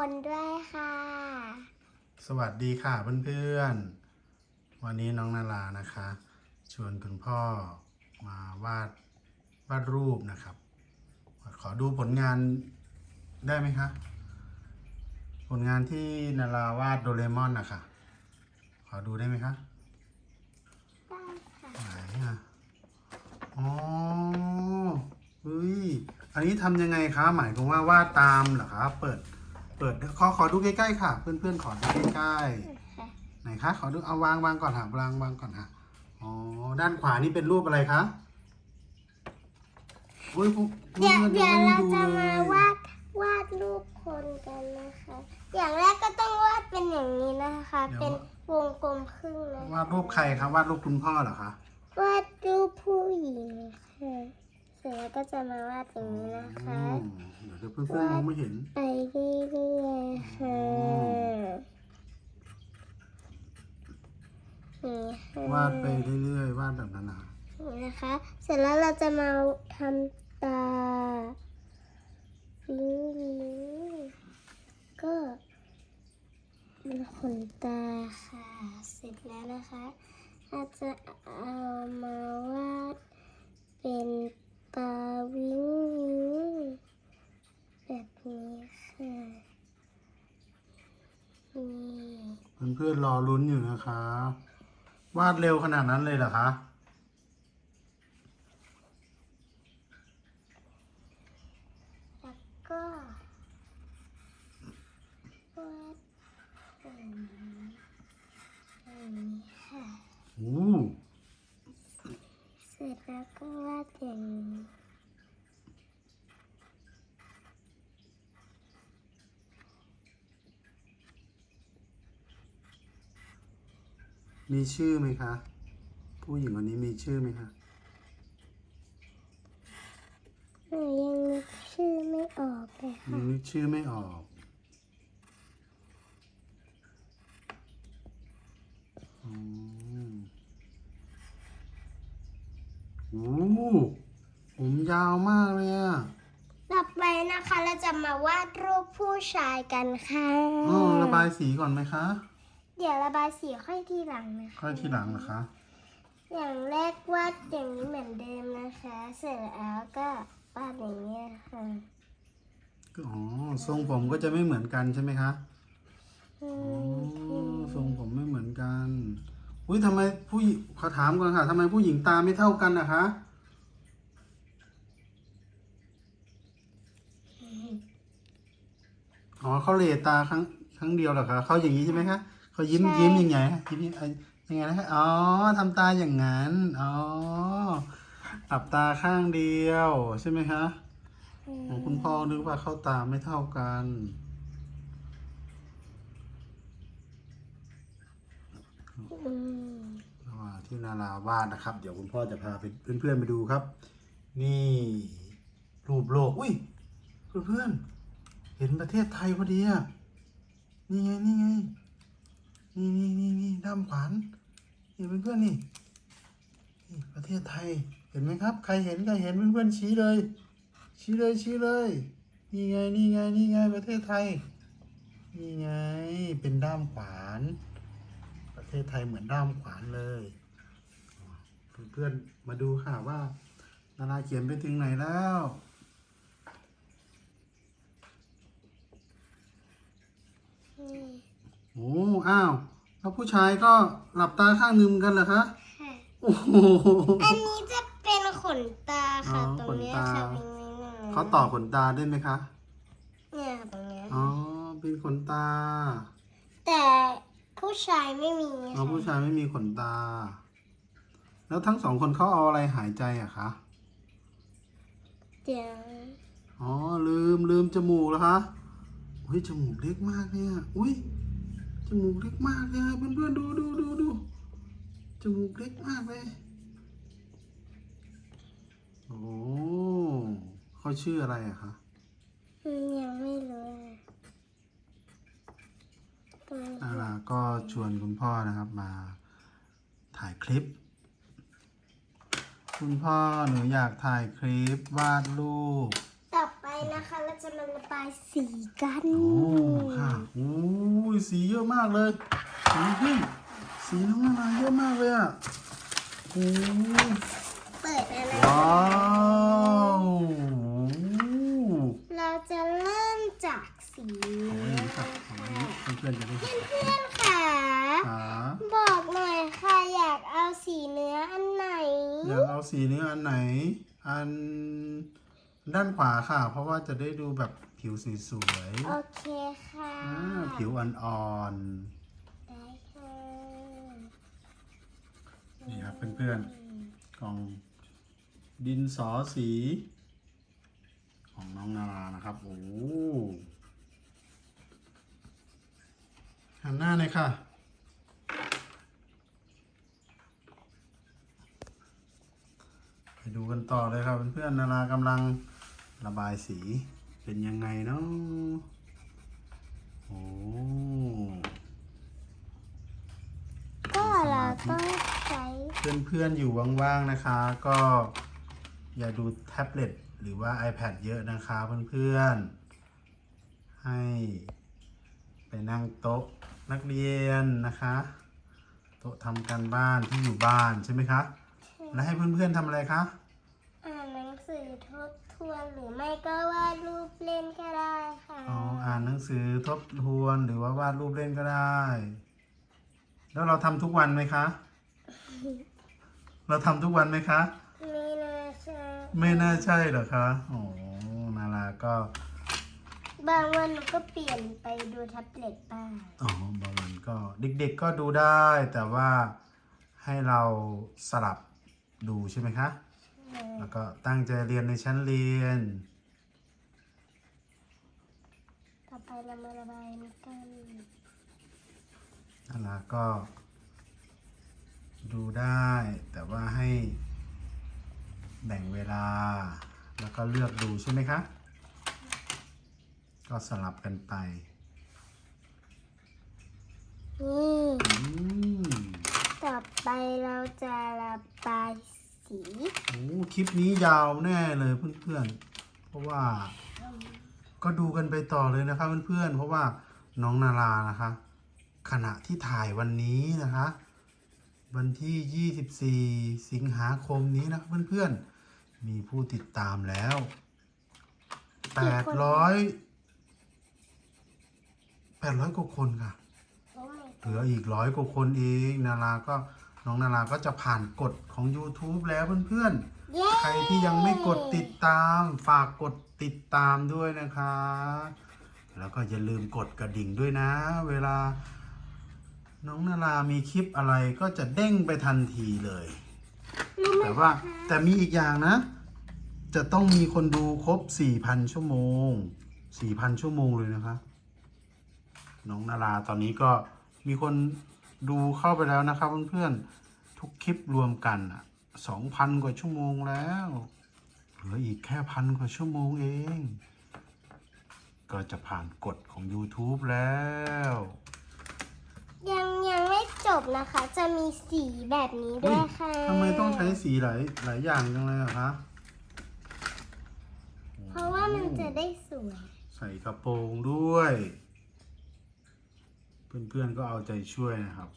คนด้วยค่ะ สวัสดีค่ะเพื่อนๆ วันนี้น้องนารานะคะ ชวนคุณพ่อมาวาดวาดรูปนะครับ ขอดูผลงานได้ไหมคะผลงานที่นาราวาดโดเรมอนนะคะขอดูได้ไหมคะได้ค่ะไหนอะอ๋อเฮ้ยอันนี้ทำยังไงคะ หมายถึงว่าวาดตามเหรอคะ เปิด เปิดขอขอดูใกล้ๆค่ะ เพื่อนๆขอดูใกล้ๆไหนคะขอดูเอาวางวางก่อนค่ะวางวางก่อนค่ะอ๋อด้านขวานี่เป็นรูปอะไรคะอุ้ยพวกเดี๋ยวพื่อนๆเดี๋ยวไม่เราดูจะเลมายวาดวาดรูปคนกันนะคะ อย่างแรกก็ต้องวาดเป็นอย่างนี้นะคะ เป็นวงกลมครึ่งนะวาดรูปใครครับวาดรูปคุณพ่อเหรอคะวาดรูปผู้หญิงค่ะเส ร็จแล้วก็จะมาวาดอย่างนี้นะคะอืมเดี๋ยวเพื่อนๆมองไม่เห็น ไปเรื่อยๆค่ะนี่ค่ะวาดไปเรื่อยๆ วาดแบบนั้นนะนี่นะคะ เสร็จแล้วเราจะมาทำตาวิงวิงก็เป็นขนตาค่ะ เสร็จแล้วนะคะเราจะเอามาวาดเป็น ตาวิงวิงแบบนี้ค่ะนี่เพื่อนๆรอลุ้นอยู่นะคะ วาดเร็วขนาดนั้นเลยเหรอคะ แล้วก็วาดอย่างนี้อย่างนี้ค่ะ โอ้ เสร็จแล้วก็วาดอย่างนี้ มีชื่อไหมคะ ผู้หญิงคนนี้มีชื่อไหมคะหนูยังนึกชื่อไม่ออกเลยยัค่ะงนึกชื่อไม่ออก อืมโอ้ผมยาวมากเลยอะต่อไปนะคะเราจะมาวาดรูปผู้ชายกันค่ะ อ๋อระบายสีก่อนไหมคะ เดี๋ยวระบายสีค่อยทีหลังนะคะค่อยทีหลังเหรอคะ อย่างแรกวาดอย่างนี้เหมือนเดิมนะคะ เสร็จแล้วก็วาดอย่างนี้ยค่ะ อ๋อทรงผมก็จะไม่เหมือนกันใช่ไหมคะอือ๋อมทรงผมไม่เหมือนกัน อุ้ยทำไมผู้หญิงขอถามก่อนค่ะทำไมผู้หญิงตาไม่เท่ากันนะคะ อ๋อเขาเหลตาครั้งครั้งเดียวเหรอคะเขาอย่างนี้ใช่ไหมคะ เขายิ้มยิ้มยังไงฮะยิ้มยังไงยังไงนะคะอ๋อทำตาอย่างนั้นอ๋อหลับตาข้างเดียวใช่ไหมคะของคุณพ่อนึกว่าเข้าตาไม่เท่ากัน อืมระหว่างที่นาราวาดนะครับ เดี๋ยวคุณพ่อจะพาไปเพื่อนๆไปดูครับ นี่ รูปโลก อุ้ยเพื่อนๆเห็นประเทศไทยพอดีอะนี่ไงนี่ไง นี่นี่นี่นี่ด้ามขวานนี่เพื่อนๆนี่นี่ ประเทศไทยเห็นไหมครับ ใครเห็นใครเห็นเพื่อนๆชี้เลย ชี้เลยชี้เลย นี่ไงนี่ไงนี่ไงประเทศไทย นี่ไงเป็นด้ามขวาน ประเทศไทยเหมือนด้ามขวานเลยเพื่อนๆมาดูค่ะว่า นาราเขียนไปถึงไหนแล้วนี่ โอ้อ้าว แล้วผู้ชายก็หลับตาข้างหนึงกันเหรอคะค่ะโอ้โห อันนี้จะเป็นขนตาค่ะ อ๋อตรงเนี้ยขนตา ค่ะเป็นนิดหน่อยเขาต่อขนตาได้ไหมคะ เนี่ยค่ะตรงเนี้ยอ๋อ เป็นขนตาแต่ผู้ชายไม่มีอ๋อค่ะผู้ชายไม่มีขนตา แล้วทั้งสองคนเขาเอาอะไรหายใจอะคะ เดี๋ยวอ๋อลืมลืมจมูกแล้วคะอุ้ยจมูกเล็กมากเนี่ย อุ้ย จมูกเล็กมากเลยเพื่อนๆดูดูดูดูจมูกเล็กมากเลย โอ้เขาชื่ออะไรอะคะอืมยังไม่รู้เลยตรงนี้นาราก็ชวนคุณพ่อนะครับมาถ่ายคลิป คุณพ่อหนูอยากถ่ายคลิปวาดรูปต่อไป นะคะเราจะมาระบายสีกันโอ้ค่ะโอ้ยสีเยอะมากเลยสีพี่สีน้องนาราเยอะมากเลยอะโอ้เปิดอะไรว้าวเราจะเริ่มจากสีเอาไว้นี่ครับเอาไว้นี่เพื่อนๆจะได้เห็นเพื่อนๆค่ะขาบอกหน่อยค่ะอยากเอาสีเนื้ออันไหนอยากเอาสีเนื้ออันไหน อัน ด้านขวาค่ะ เพราะว่าจะได้ดูแบบผิวสวยโอเคค่ะๆอ่าผิวอ่อนได้ค่ะๆ นี่ครับเพื่อนๆกล่องดินสอสี ของน้องนารานะครับ โอ้หันหน้าหน่อยค่ะ ไปดูกันต่อเลยครับเพื่อนๆนารากำลัง ระบายสีเป็นยังไงเนาะโอ้ก็เราต้องใช้เพื่อนๆอยู่ว่างๆนะคะ ก็อย่าดูแท็บเล็ตหรือว่า iPad เยอะนะคะเพื่อนๆ ให้ไปนั่งโต๊ะนักเรียนนะคะ โต๊ะทำการบ้านที่อยู่บ้านใช่ไหมคะ แล้วให้เพื่อนๆทำอะไรคะ อ่านหนังสือทบท วนหรือไม่ก็วาดรูปเล่นก็ได้ค่ะอ๋ออ่านหนังสือทบทวนหรือว่าวาดรูปเล่นก็ได้ แล้วเราทำทุกวันไหมคะ เราทำทุกวันไหมคะมีนาชาไม่น่าใช่เหรอคะโอ้นาราก็บางวันหนูก็เปลี่ยนไปดูแท็บเล็ตบ้างอ๋อบางวันก็เด็กๆก็ดูได้ แต่ว่าให้เราสลับดูใช่ไหมคะ แล้วก็ตั้งใจเรียนในชั้นเรียน ต่อไปเรามาระบายน้ำกันนาราก็ ดูได้แต่ว่าให้แบ่งเวลา แล้วก็เลือกดูใช่ไหมคะ ก็สลับกันไปนี่อืมต่อไปเราจะระบาย สีโอ้คลิปนี้ยาวแน่เลยเพื่อนๆ เพราะว่า ก็ดูกันไปต่อเลยนะคะเพื่อนๆ เพราะว่าน้องนารานะคะ ขณะที่ถ่ายวันนี้นะคะ วันที่ 24 สิงหาคมนี้นะเพื่อนๆ มีผู้ติดตามแล้ว 800 800กว่าคนค่ะโอ้ my เหลืออีกร้อยกว่าคนเองนาราก็ น้องนาราก็จะผ่านกฎของ YouTube แล้วเพื่อนๆเย้ใครที่ยังไม่กดติดตาม ฝากกดติดตามด้วยนะคะ แล้วก็อย่าลืมกดกระดิ่งด้วยนะ เวลา น้องนารามีคลิปอะไรก็จะเด้งไปทันทีเลยรู้ไหมแต่ว่าคะแต่มีอีกอย่างนะ จะต้องมีคนดูครบ 4,000 ชั่วโมง 4,000 ชั่วโมงเลยนะคะ น้องนาราตอนนี้ก็มีคน ดูเข้าไปแล้วนะครับเพื่อนๆทุกคลิปรวมกันอะ2,000กว่าชั่วโมงแล้ว เหลืออีกแค่พันกว่าชั่วโมงเอง ก็จะผ่านกฎของ YouTube แล้ว ยังยังไม่จบนะคะ จะมีสีแบบนี้ด้วยค่ะทำไมต้องใช้สีหลายหลายอย่างจังเลยอะคะ เพราะว่ามันจะได้สวย ใส่กระโปรงด้วย เพื่อนๆก็เอาใจช่วยนะครับ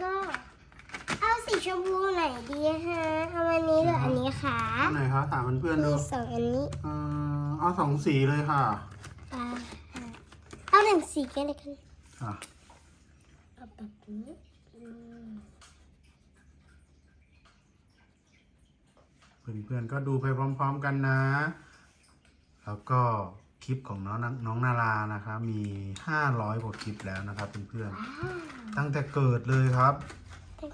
ก็เอาสี ชมพูไหนดีฮะเอาอันนี้หรืออันนี้คะอันไหนคะถามเพื่อนๆมีดูสองอันนี้เอ่อเอาสองสีเลยค่ะอ่าฮะเอาหนึ่งสีกันเลยกันค่ะเอาแบบนี้อืมเพื่อนๆก็ดูไปพร้อม ๆกันนะ แล้วก็คลิปของน้องน้องนารานะคะ มี 500กว่าคลิปแล้วนะครับเพื่อนว้าวๆตั้งแต่เกิดเลยครับ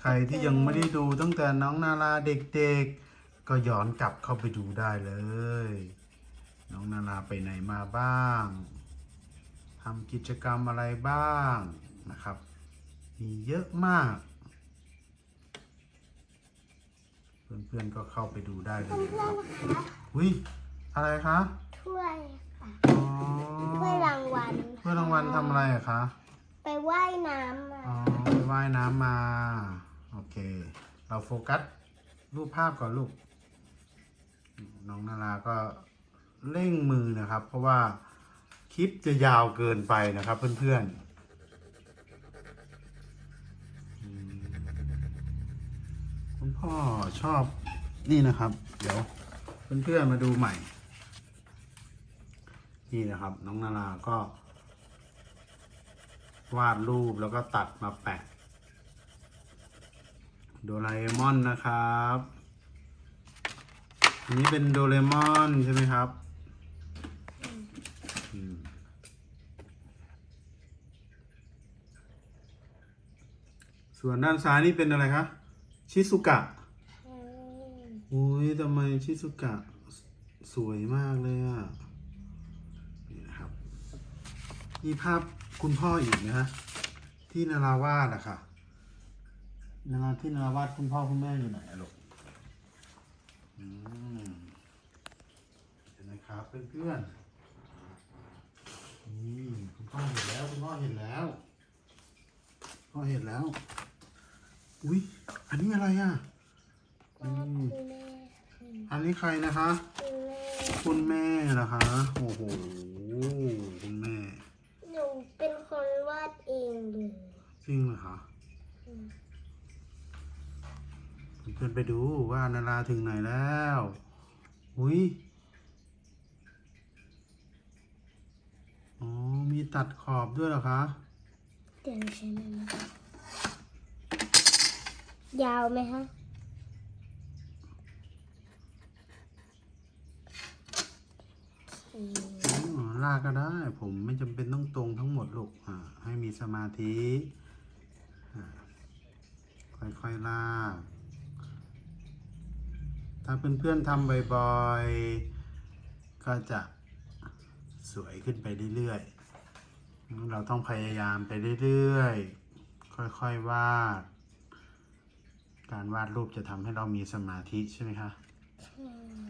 ใครที่ยังไม่ได้ดูตั้งแต่น้องนาราเด็กๆ ก็ย้อนกลับเข้าไปดูได้เลย น้องนาราไปไหนมาบ้างทำกิจกรรมอะไรบ้างนะครับ มีเยอะมาก เพื่อนๆก็เข้าไปดูได้เลยเพื่อนๆนะคะอุ้ยอะไรคะถ้วยค่ะอ๋อถ้วยรางวัลถ้วยรางวัลทำอะไรอะคะ ไปว่ายน้ำมาอ๋อไปว่ายน้ำมา โอเค เราโฟกัสรูปภาพก่อนลูก น้องนาราก็เร่งมือนะครับ เพราะว่าคลิปจะยาวเกินไปนะครับเพื่อนๆอืมคุณพ่อชอบนี่นะครับ เดี๋ยวเพื่อนๆมาดูใหม่ นี่นะครับ น้องนาราก็ วาดรูปแล้วก็ตัดมาแปะ โดราเอมอนนะครับอันนี้เป็นโดเรมอนใช่ไหมครับส่วนด้านซ้ายนี่เป็นอะไรคะ ชิซุกะอุ้ยทำไมชิซุกะสสวยมากเลยอะ นี่นะครับมีภาพ คุณพ่ออีกนะฮะที่นาราวาดอะค่ะนาราที่นาราวาดคุณพ่อคุณแม่อยู่ไหนอะลูกอืมเห็นไหมครับเพื่อนๆนี่คุณพ่อเห็นแล้วคุณพ่อเห็นแล้วพ่อเห็นแล้ว อุ้ยอันนี้อะไรอะก็คุณแม่อืมอันนี้ใครนะคะ คุณแม่คุณแม่เหรอคะ โอ้โห คุณแม่หนู เป็นคนวาดเองเลยจริงเหรอคะอืมเพื่อนๆไปดูว่านาราถึงไหนแล้วอุ้ยอ๋อมีตัดขอบด้วยเหรอคะเดี๋ยวใช่ไหมนะยาวไหมคะโอเคอ๋อ ลากก็ได้ ผมไม่จำเป็นต้องตรงทั้งหมดลูกอให้มีสมาธิค่อยๆลากถ้าเพื่อนๆทำบ่อยๆ ก็จะสวยขึ้นไปเรื่อยๆ เราต้องพยายามไปเรื่อยๆ ค่อยๆ วาด การวาดรูปจะทำให้เรามีสมาธิใช่ไหมคะอืม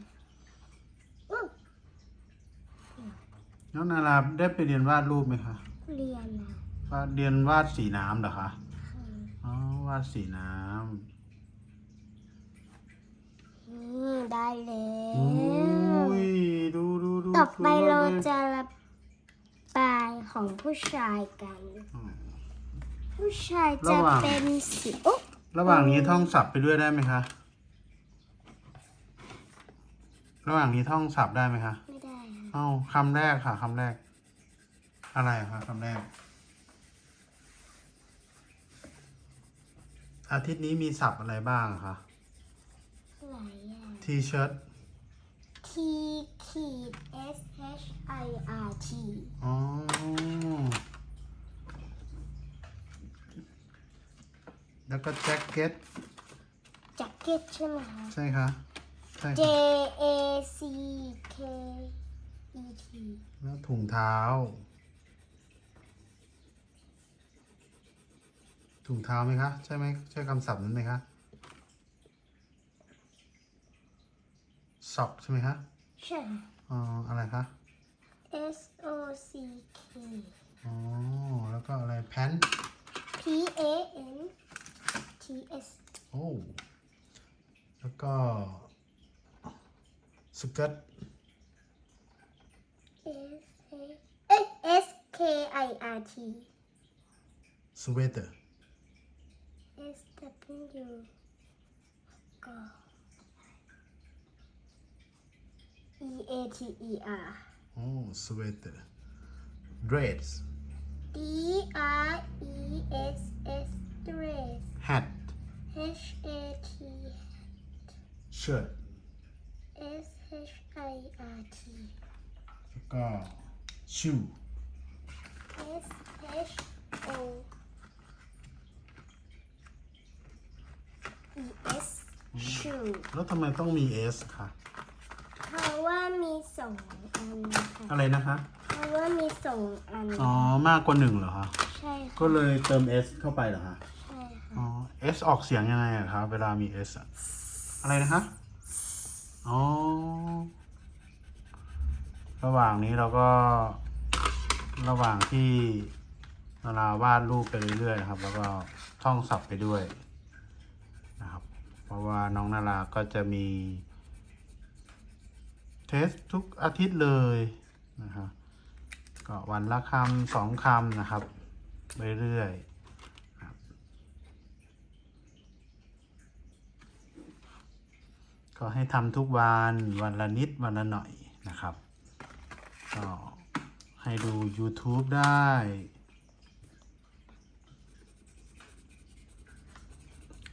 อื้อ น้องนาราได้ไปเรียนวาดรูปไหมคะเรียนนะวาดเรียนวาดสีน้ำเหรอคะอืมอ๋อวาดสีน้อืมได้แล้ำอุ้วยดูดูดูต่อไปเราสวยมกลยจะระบายของผู้ชายกัน อืม ผู้ชายจะระหว่าง เป็นสีโอ๊ะระหว่างนี้ท่องศัพท์ไปด้วยได้ไหมคะ ระหว่างนี้ท่องศัพท์ได้ไหมคะไม่ได้ค่ะ เอ้าคำแรกค่ะคำแรก อะไรอะคะคำแรก อาทิตย์นี้มีศัพท์อะไรบ้างอะคะหลายอย่าง ทีเชิร์ต T ขีด S H I R T อ๋อ แล้วก็แจ็คเก็ต แจ็คเก็ตใช่ไหมคะ ใช่คะใช่ J ค่ะ A C K E T แล้วถุงเท้า ถุงเท้าไหมคะ ใช่ไหมใช่คำศัพท์นั้นไหมคะซ็อกใช่ไหมคะใช่อ๋ออะไรคะ S O C K อ๋อ แล้วก็อะไรแพน P A N T S โอ้ แล้วก็สเกิร์ต S A เอ้ย S K I R T สเวเตอร์ S W ก็ E A T E R โอ้สเวเตอร์เดรส D R E S S dress แฮท H A T เชิ้ต S H I R T แล้วก็ชู S H O E S shoe แล้วทำไมต้องมี S คะเพราะว่ามีสองอันนะคะอะไรนะคะ เพราะว่ามีสองอันอ๋อ มากกว่าหนึ่งเหรอคะ ใช่ค่ะก็เลยเติม S เข้าไปเหรอคะ ใช่ค่ะ อ๋อ S ออกเสียงยังไงอะครับเวลามี S อะอะไรนะคะ อ๋อ ระหว่างนี้เราก็ระหว่างที่นาราวาดรูปไปเรื่อยๆนะครับ แล้วก็ท่องศัพท์ไปด้วยนะครับ เพราะว่าน้องนาราก็จะมี เทสทุกอาทิตย์เลยนะครับก็วันละคำสองคำนะครับไปเรื่อยก็ให้ทำทุกวันวันละนิดวันละหน่อยนะครับ ก็ให้ดู YouTube ได้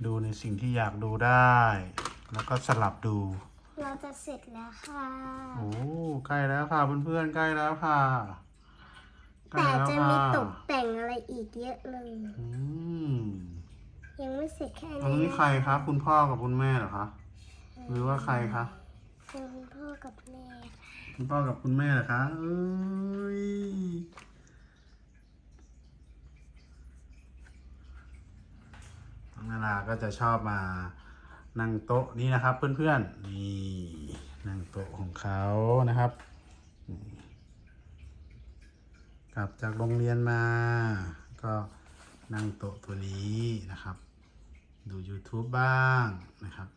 ดูในสิ่งที่อยากดูได้ แล้วก็สลับดู เราจะเสร็จแล้วค่ะ โอ้ ใกล้แล้วค่ะเพื่อนๆ ใกล้แล้วค่ะใกล้แต่แล้วจะค่มีตกแต่งอะไรอีกเยอะเลย อืมยังไม่เสร็จแค่อันนี้นี้ใครคะ คุณพ่อกับคุณแม่เหรอคะ หรือว่าใครคะเป็นคุณพ่อกับแม่ คุณพ่อกับคุณแม่เหรอคะเอ้ยน้องนาราก็จะชอบมานั่งโต๊ะนี้นะครับ เพื่อนๆนี่นั่งโต๊ะของเขานะครับกลับจากโรงเรียนมา ก็นั่งโต๊ะตัวนี้นะครับ ดู YouTube บ้างนะครับ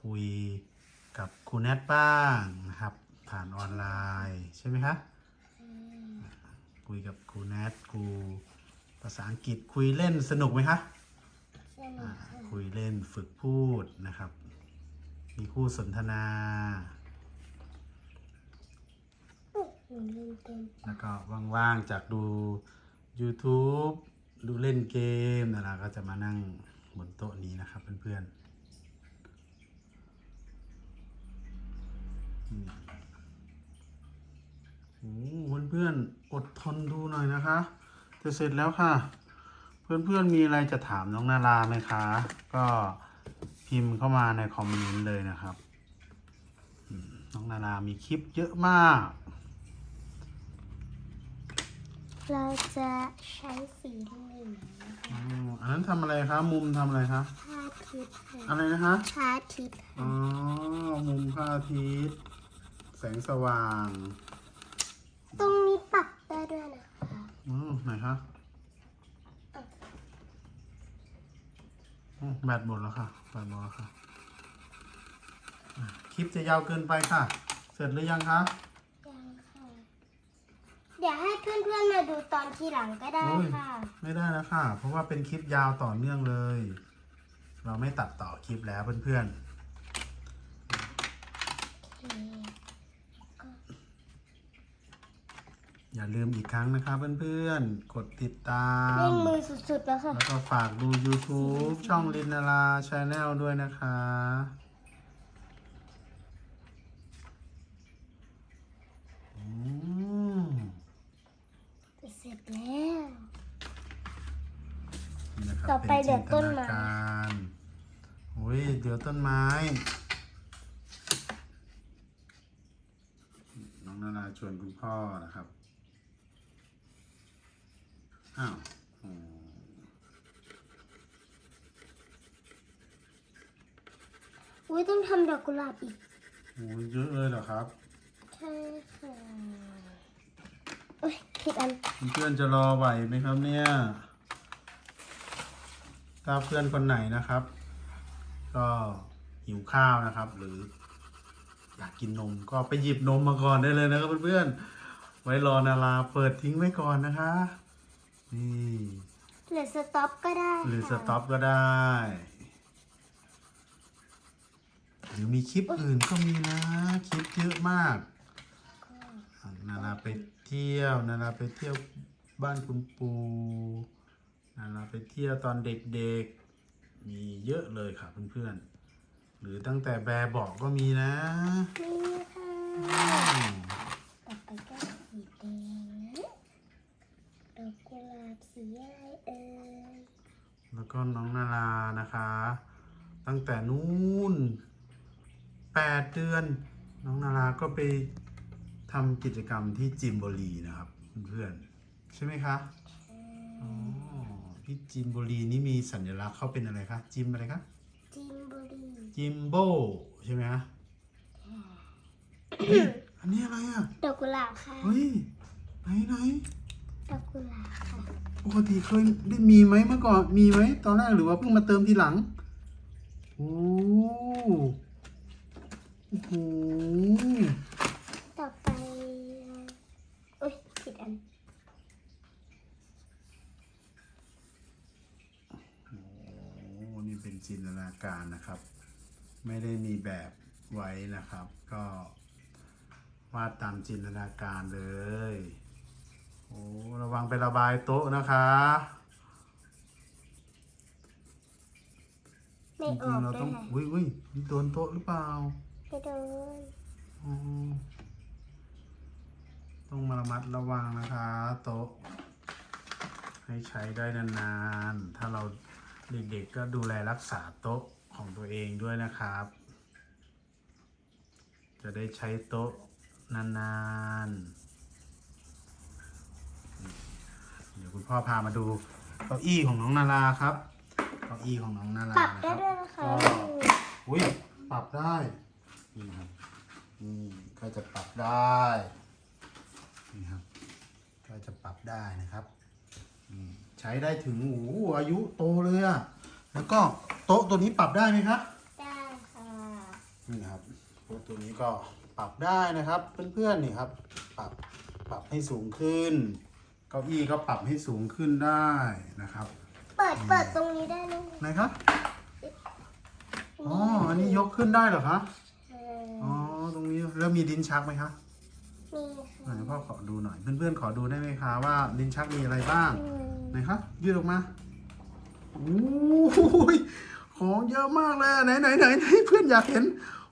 คุย กับครูแนทบ้างนะครับ ผ่านออนไลน์ใช่ไหมคะคุยกับครูแนทครูภาษาอังกฤษคุยเล่นสนุกไหมคะคุยเล่นฝึกพูดนะครับ มีคู่สนทนา แล้วก็ว่างๆจากดู YouTube ดูเล่นเกมนะนะก็จะมานั่งบนโต๊ะนี้นะครับเพื่อนๆอืม โอ้โหเพื่อนๆอดทนดูหน่อยนะคะ จะเสร็จแล้วค่ะ เพื่อนๆมีอะไรจะถามน้องนาราไหมคะ ก็พิมพ์เข้ามาในคอมเมนต์เลยนะครับอืมน้องนารามีคลิปเยอะมาก เราจะใช้สีเหลืองอ๋ออันนั้นทำอะไรคะมุมทำอะไรคะพระอาทิตย์ค่ะอะไรนะคะพระอาทิตย์อ๋อมุมพระอาทิตย์แส งสว่างตรงนี้ปรับได้ด้วยนะคะอืมไหนคะอ๋อแบตหมดแล้วค่ะแบตหมดแล้วค่ะอะ คลิปจะยาวเกินไปค่ะ เสร็จหรือยังคะยังค่ะ เดี๋ยวให้เพื่อนๆมาดูตอนทีหลังก็ได้โอ้ยค่ะ ไม่ได้แล้วค่ะ เพราะว่าเป็นคลิปยาวต่อเนื่องเลย เราไม่ตัดต่อคลิปแล้วเพื่อนๆ อย่าลืมอีกครั้งนะครับเพื่อนๆ กดติดตาม เร่งมือสุดๆแล้วค่ะ แล้วก็ฝากดู YouTube ช่องลินนาราชาแนลด้วยนะคะ อืมจะเสร็จแล้ว นี่นะครับต่อไปป็เดี๋ยวต้นไม้จิตาการโอ้ยเดี๋ยวต้นไม้ น้องนาราชวนคุณพ่อนะครับ อ้าวอ๋ออุ้ยต้องทำดอกกุหลาบอีกโอ้ยเยอะเลยเหรอครับ ใช่ค่ะโอ้ยผิดอันเพื่อนๆจะรอไหวไหมครับเนี่ยถ้าเพื่อนคนไหนนะครับ ก็หิวข้าวนะครับ หรืออยากกินนมก็ไปหยิบนมมาก่อนได้เลยนะครับเพื่อนๆไว้รอนาราเปิดทิ้งไว้ก่อนนะคะ นี่หรือสต็อปก็ได้หรือสค่ะต็อปก็ได้ หรือมีคลิปอื่นก็มีนะ คลิปเยอะมากอะนาราไปเที่ยวนาราไปเที่ยวบ้านคุณปูนาราไปเที่ยวตอนเด็กๆ มีเยอะเลยค่ะเพื่อนๆ หรือตั้งแต่แบบบอกก็มีนะนี่ค่ะ อืม ต่อไปก็สีแดงนะดอกกุหลาบสีอะไรเอ่ย แล้ว ก็น้องนารานะคะ ตั้งแต่นู้นแปดเดือน น้องนาราก็ไปทำกิจกรรมที่จิมโบรีนะครับเพื่อนๆใช่ไหมคะอ๋อที่จิมโบรีนี่มีสัญลักษณ์เขาเป็นอะไรคะจิมอะไรคะจิมบุรีจิมโบใช่ไหมคะเฮ้ยอันนี้อะไรอะดอกกุหลาบค่ะเฮ้ยไหนไหนดอกกุหลาบค่ะ ปกติเคยได้มีไหมเมื่อก่อนมีไหมตอนแรกหรือว่าเพิ่งมาเติมทีหลัง โอ้อื้อหือต่อไปอุ้ยผิดอันโอ้นี่เป็นจินตนาการนะครับ ไม่ได้มีแบบไว้นะครับ ก็วาดตามจินตนาการเลย โอ้ระวังไประบายโต๊ะนะคะไม่จอริองกๆเราด้ต้องวยอุ้ยอุ้ยนี่โดนโต๊ะหรือเปล่าไม่โดนอ๋อต้องมาระมัดระวังนะคะ โต๊ะ ให้ใช้ได้นานๆ ถ้าเราเด็กๆก็ดูแลรักษาโต๊ะของตัวเองด้วยนะครับ จะได้ใช้โต๊ะนานๆ เดี๋ยวคุณพ่อพามาดูเก้าอี้ของน้องนาราครับเก้าอี้ของน้องนาราปรับนะคได้รับด้วยนะคะก็อุ้ยปรับได้นี่นะครับนี่ก็จะปรับได้นี่ครับก็จะปรับได้นะครับอืมใช้ได้ถึงโอ้โหอายุโตเลยอะแล้วก็โต๊ะตัวนี้ปรับได้ไหมครับ ได้ค่ะนี่ครับโต๊ะตัวนี้ก็ปรับได้นะครับ เพื่อนๆนี่ครับ ปรับปรับให้สูงขึ้นเก้าอี้ก็ปรับให้สูงขึ้นได้นะครับเปิดเปิดตรงนี้ได้ไหมไหนครับอ๋ออันนี้ยกขึ้นได้เหรอคะเอออ๋อตรงนี้แล้วมีดินชักไหมคะมีไหนค่ะพ่อขอดูหน่อยเพื่อนๆขอดูได้ไหมคะว่าดินชักมีอะไรบ้างอืมไหนครับยืดออกมาโอ้ยของเยอะมากเลยอะไหนไหนไหนไหนเพื่อนอยากเห็น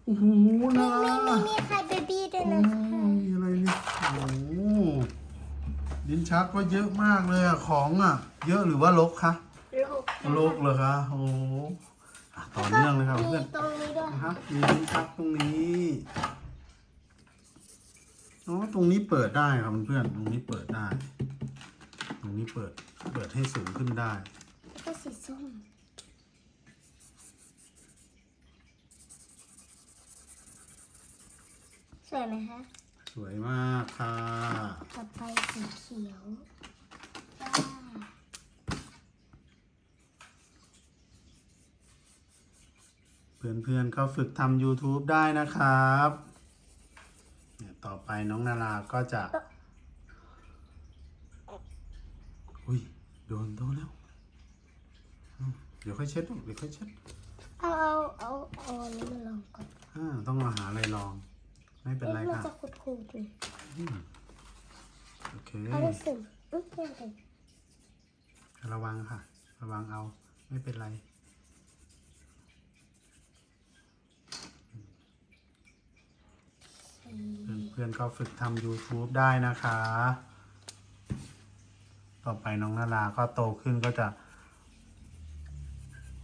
โอ้โหมีนะมีมีมีไข่เบบี้ด้วยโอ้นะคะมีอะไรเนี่ยโอ้ โหดินชักก็เยอะมากเลยอะของอะเยอะหรือว่าลกคะโลกลกเหรอคะโอ้โหอะต่อเนื่องเลยครับมีเพื่อนตรงนี้ด้วยนะครับมีลิ้นชักตรงนี้อ๋อตรงนี้เปิดได้ครับเพื่อนๆตรงนี้เปิดได้ ตรงนี้เปิดเปิดให้สูงขึ้นได้ ก็สีส้มสวยไหมคะ สวยมากค่ะต่อไปสีเขียวว้าเพื่อนๆก็ฝึกทำ YouTube ได้นะครับเนี่ยต่อไปน้องนาราก็จะอุ้ยโดนโดนแล้วอืมเดี๋ยวค่อยเช็ดลูกเดี๋ยวค่อยเช็ดเอาเอาเอาเอาอันนี้มาลองก่อน อ่าต้องมาหาอะไรลอง ไม่เป็นไรอ๊ะมันค่ะจะขูดขูดๆเลยอืมโอเคเอาได้สึมอืมไม่เป็นระวังค่ะ ระวังเอา ไม่เป็นไร เพื่อนๆก็ฝึกทำ YouTube ได้นะคะ ต่อไปน้องนาราก็โตขึ้นก็จะ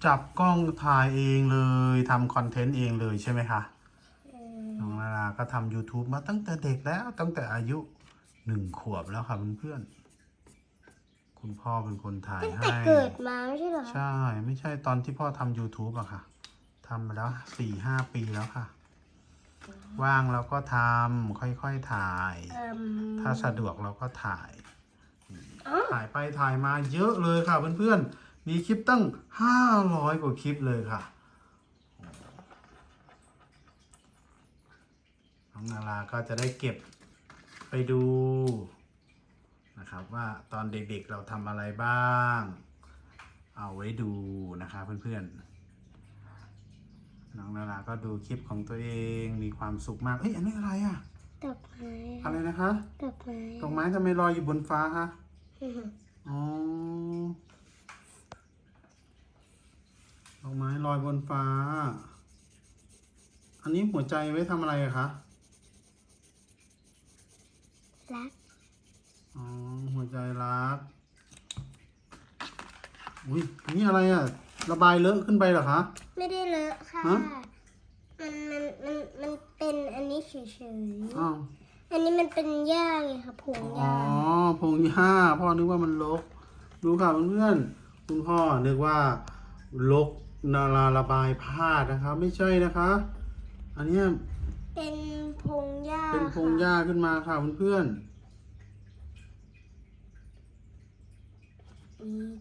จับกล้องถ่ายเองเลยทำคอนเทนต์เองเลยใช่ไหมคะ เออ น้องนารา ก็ทำ YouTube มาตั้งแต่เด็กแล้วตั้งแต่อายุหนึ่งขวบแล้วค่ะเพื่อนๆคุณพ่อเป็นคนถ่ายตั้งให้ แต่เกิดมาไม่ใช่เหรอคะใช่ ไม่ใช่ตอนที่พ่อทำ YouTube อะค่ะทำมาแล้วสี่ห้าปีแล้วค่ะ ว่างเราก็ทำค่อยๆถ่าย เอิ่มถ้าสะดวกเราก็ถ่าย อ๋อถ่ายไปถ่ายมาเยอะเลยค่ะเพื่อนๆ มีคลิปตั้งห้าร้อยกว่าคลิปเลยค่ะ น้องนาราก็จะได้เก็บไปดูนะครับว่าตอนเด็กๆเราทำอะไรบ้าง เอาไว้ดูนะคะเพื่อนๆ น้องนาราก็ดูคลิปของตัวเองมีความสุขมาก เอ้ยอันนี้อะไรอะดอกไม้อะไรนะคะดอกไม้ดอกไม้ทำไมลอยอยู่บนฟ้าคะอืมอ๋อดอกไม้ลอยบนฟ้า อันนี้หัวใจไว้ทำอะไรอะคะ รัก อ๋อ หัวใจรัก อุ้ยอันนี่อะไรอะระบายเลอะขึ้นไปเหรอคะ ไม่ได้เลอะค่ะ ฮะ มันมันมันมันเป็นอันนี้เฉยอ้าว ๆ อันนี้มันเป็นหญ้าไงคะผงหอ๋อญ้าพงหญ้าพ่อนึกว่ามันลกดูค่ะเพื่อนๆคุณพ่อนึกว่าลกนาราระบายผ้านะคะไม่ใช่นะคะ อันเนี้ย เป็นพงหญ้าเป็นพงหญ้าขึ้นมาค่ะเพื่อนๆ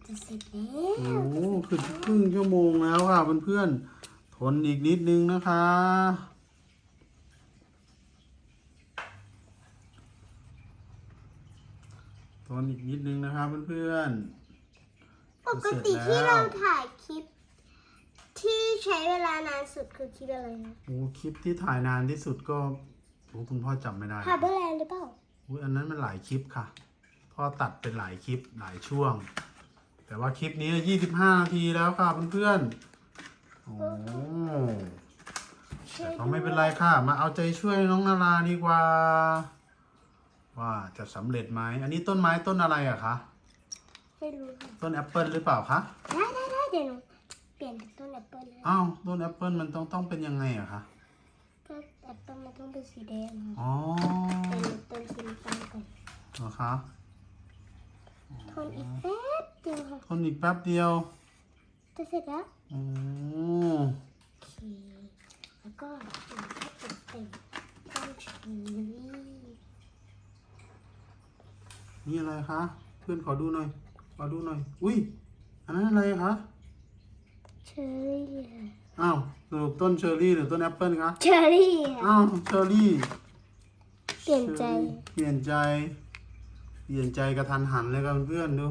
จะเสร็จแล้วโอ้โหขึ้ครึ่งชั่วโมงแล้วค่ะเพื่อนๆทนอีกนิดนึงนะคะทนอีกนิดนึงนะคะเพื่อนๆปกติที่เราถ่ายคลิป ที่ใช้เวลานานสุดคือคลิปอะไรนะโอ้คลิปที่ถ่ายนานที่สุดก็โอ้คุณพ่อจำไม่ได้ฮาร์เบอร์แลนด์หรือเปล่า อุ้ยอันนั้นมันหลายคลิปค่ะ พ่อตัดเป็นหลายคลิปหลายช่วง แต่ว่าคลิปนี้ 25 นาทีแล้วค่ะเพื่อนๆโอ้แต่ก็ไม่เป็นไรค่ะ มาเอาใจช่วยน้องนาราดีกว่า ว่าจะสำเร็จไหมอันนี้ต้นไม้ต้นอะไรอะคะ ไม่รู้ค่ะต้นแอปเปิลหรือเปล่าคะ ได้ได้ได้เดี๋ยวหนู เปลี่ยนเป็นต้นแอปเปิลนะอ้าวต้นแอปเปิลมันต้องต้องเป็นยังไงอะคะก็แอปเปิลมันต้องเป็นสีแดงค่ะอ๋อเป็นต้นสีน้ำตาลก่อนเหรอคะทนอีกแป๊บเดียวค่ะทนอีกแป๊บเดียวจะเสร็จแล้วโอ้โอเคแล้วก็หนูก็ตกแต่งต้นเชอร์รี่นี่อะไรคะเพื่อนขอดูหน่อยขอดูหน่อย อุ้ยอันนั้นอะไรคะเช อร์รี่ค่ะอ้าวสรุปต้นเชอร์รี่หรือต้นแอปเปิลคะเชอร์รี่ค่ะอ้าวเชอร์รี่ เปลี่ยนใจ เปลี่ยนใจ เปลี่ยนใจกระทันหันเลยครับเพื่อนๆดู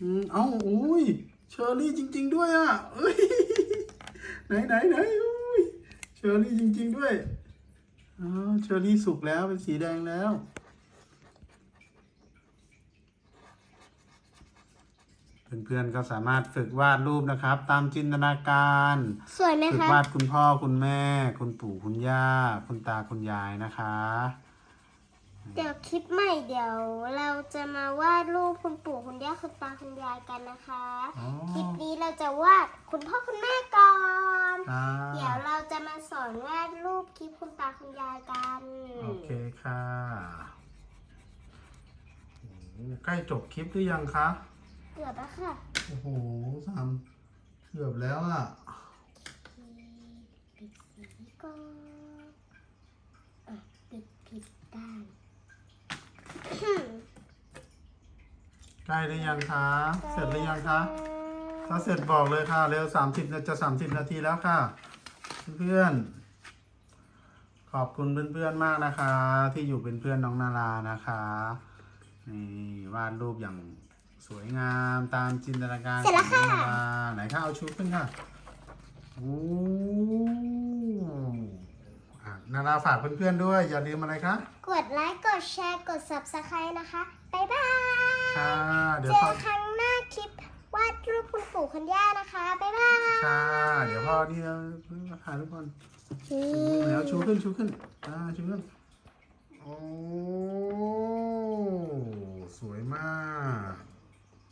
อืมเอ้าอุ้ยเชอร์รี่จริง ๆ ด้วยอะเอ้ยไหนไหนไหนอุ้ยเชอร์รี่จริง ๆ ด้วยอ๋อเชอร์รี่สุกแล้วเป็นสีแดงแล้ว เพื่อนๆก็สามารถฝึกวาดรูปนะครับ ตามจินตนาการ สวยไหมฝึกคะวาดคุณพ่อคุณแม่ คุณปู่คุณย่า คุณตาคุณยายนะคะ เดี๋ยวคลิปใหม่เดี๋ยว เราจะมาวาดรูปคุณปู่คุณย่าคุณตาคุณยายกันนะคะอ๋อ คลิปนี้เราจะวาดคุณพ่อคุณแม่ก่อน อ่าเดี๋ยวเราจะมาสอนวาดรูปคลิปคุณตาคุณยายกันโอเคค่ะโอ้โหใกล้จบคลิปหรือยังคะ เกือบแล้วค่ะโอ้โหทำเกือบแล้วอะปิดสีก่อนอะปิดผิดด้านใกล้หรือยังคะ เสร็จหรือยังคะ ถ้าเสร็จบอกเลยค่ะ เร็วสามสิบจะสามสิบนาทีแล้วค่ะ เพื่อนๆ ขอบคุณเพื่อนๆมากนะคะ ที่อยู่เป็นเพื่อนน้องนารานะคะนี่วาดรูปอย่าง สวยงามตามจินตนาการเสร็จแล้วค่ะไหนข้าเอาชุดขึ้นค่ะโอ้อะนาดาฝากเพื่อนๆด้วย อย่าลืมอะไรคะกดไลค์ กดแชร์ กด subscribe นะคะ บ๊ายบาย ค่ะ เดี๋ยเจวพ่ออครั้งหน้าคลิปวาดรูปคุณปู่คุณย่านะคะ บ๊ายบาย ค่ะ เดี๋ยวพ่อนี่นะพาทุกคนแล้วชูขึ้นชูขึ้นอ่าชูขึ้นโอ้สวยมาก